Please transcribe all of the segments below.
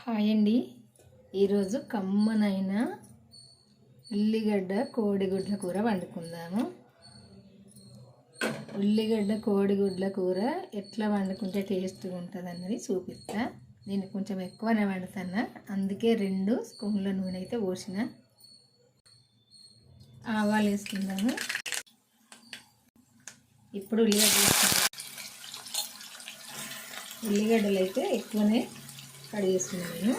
Hi అండి. ఈరోజు కమ్మనైన ఉల్లిగడ్డ కోడిగుడ్ల కూర వండుకుందాము. ఉల్లిగడ్డ కోడిగుడ్ల కూర ఎట్లా వండుకుంటే టేస్ట్గా ఉంటుంది అన్నది చూపిస్తా. నేను కొంచెం ఎక్కువనే వండుతాను? అందుకే రెండు స్పూన్ల నూనె అయితే పోసిన. ఆవాలు వేసుకుందాము. ఇప్పుడు ఉల్లిగడ్డ ఉల్లిగడ్డలు అయితే ఎక్కువనే కడిగేసుకున్నాను.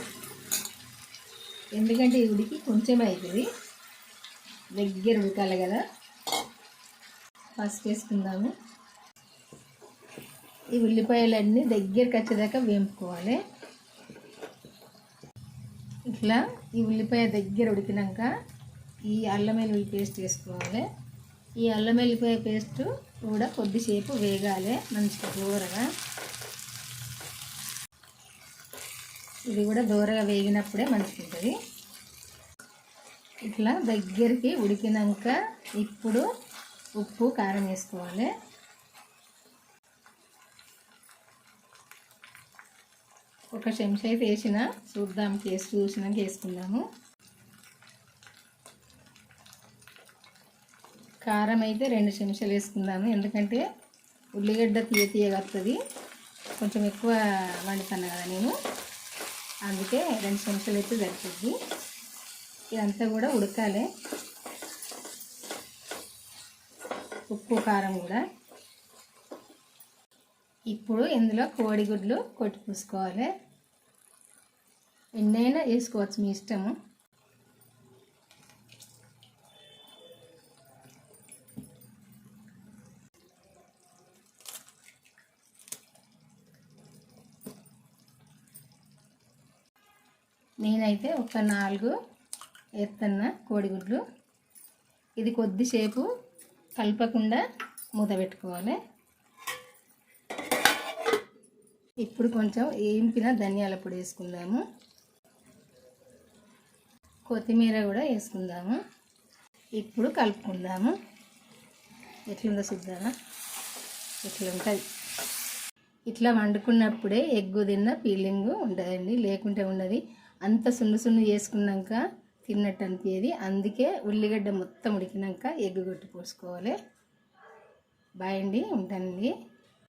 ఎందుకంటే ఈ ఉడికి కొంచెం అవుతుంది దగ్గర ఉడకాలి కదా. పసుపు వేసుకుందాము. ఈ ఉల్లిపాయలన్నీ దగ్గరికి వచ్చేదాకా వేపుకోవాలి. ఇట్లా ఈ ఉల్లిపాయ దగ్గర ఉడికినాక ఈ అల్లం వెల్లుల్లి పేస్ట్ వేసుకోవాలి. ఈ అల్లం వెల్లిపాయ పేస్ట్ కూడా కొద్దిసేపు వేగాలి. మంచిగా దూరగా ఇది కూడా దూరగా వేగినప్పుడే మంచిగా ఉంటుంది ఇట్లా దగ్గరికి ఉడికినాక ఇప్పుడు ఉప్పు కారం వేసుకోవాలి. ఒక చెంచా అయితే వేసిన చూద్దాం కేసు చూసినాక వేసుకుందాము. కారం అయితే రెండు చెంచాలు వేసుకుందాము. ఎందుకంటే ఉల్లిగడ్డ తీయ తీయగా వస్తుంది కొంచెం ఎక్కువ వండుతాను కదా నేను. అందుకే రెండు చెంచాలు అయితే సరిపోద్ది. ఇదంతా కూడా ఉడకాలి. ఉప్పు కారం కూడా. ఇప్పుడు ఇందులో కోడిగుడ్లు కొట్టి పూసుకోవాలి. ఎన్నైనా వేసుకోవచ్చు మీ ఇష్టము. నేనైతే ఒక నాలుగు ఎత్తన్న కోడిగుడ్లు. ఇది కొద్దిసేపు కలపకుండా మూత పెట్టుకోవాలి. ఇప్పుడు కొంచెం ఏంపిన ధనియాల పొడి వేసుకుందాము. కొత్తిమీర కూడా వేసుకుందాము. ఇప్పుడు కలుపుకుందాము. ఎట్లుందో చూద్దామా? ఇట్లా ఉంటుంది ఇట్లా వండుకున్నప్పుడే ఎగ్గు తిన్న ఫీలింగ్ ఉంటుందండి. లేకుంటే ఉండదు. అంత సున్ను సున్ను చేసుకున్నాక తిన్నట్టు అనిపించేది అందుకే ఉల్లిగడ్డ మొత్తం ఉడికినాక ఎగ్గు కొట్టి పోసుకోవాలి. బాయ్ అండి ఉంటానండి.